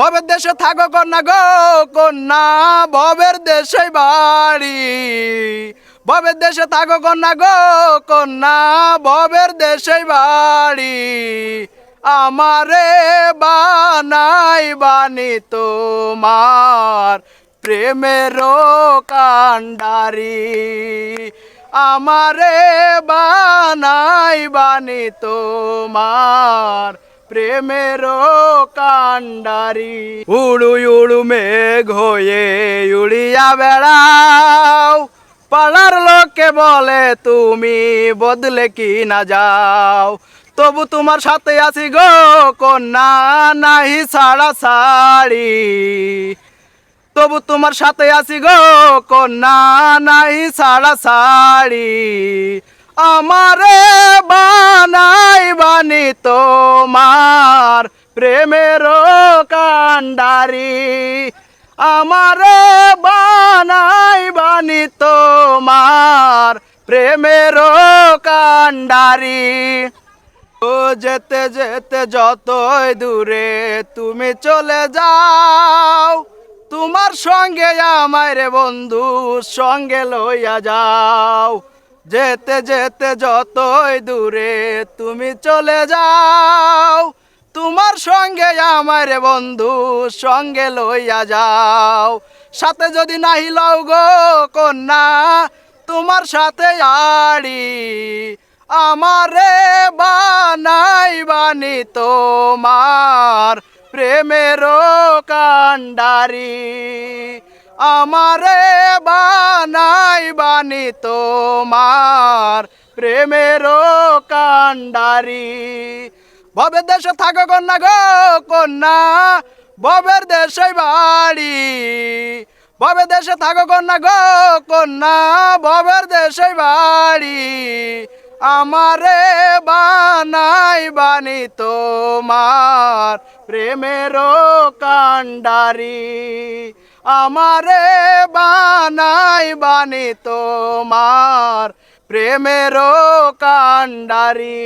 ভবের দেশে থাকো কন্যা গো, কন্যা, ভবের দেশে বাড়ি। ভবের দেশে থাকো কন্যা গো, কন্যা, ভবের দেশে বাড়ি। আমারে বানাই বানি তোমার প্রেমের কান্ডারি। আমারে বানাই বানি তোমার প্রেমের কান্ডারি উড়ু উড়ু মেঘ হয়ে উড়িয়া বেড়াও। পাড়ার লোকে বলে, তুমি বদলে কি না যাও? তবু তোমার সাথে আছি গো, কন্যা নাহি ছাড়া ছাড়ি তবু তোমার সাথে আছি গো, কন্যা নাই ছাড়া ছাড়ি আমারে বানাই কান্ডারি আমারে বানাই বানি তোমার প্রেমের কান্ডারি। ও যেতে যেতে যতই দূরে তুমি চলে যাও, তোমার সঙ্গে আমার বন্ধু, সঙ্গে লইয়া যাও। যেতে যেতে যতই দূরে তুমি চলে যাও। তোমার সঙ্গে আমার বন্ধু, সঙ্গে লইয়া যাও। সাথে যদি নাহি লও গো কন্যা, তোমার সাথে আড়ি। আমারে বানাই বানি তোমার প্রেমের কান্ডারি আমারে বানাই বানি তোমার প্রেমের কান্ডারি ভবের দেশে থাকো কন্যা গো, কন্যা। ববের দেশে বাড়ি। ভবের দেশে থাকো কন্যা গো, কন্যা। ববের দেশে বাড়ি। আমারে বানাই বানি তোমার প্রেমের কান্ডারি আমারে বানাই বানি তোমার প্রেমের কান্ডারি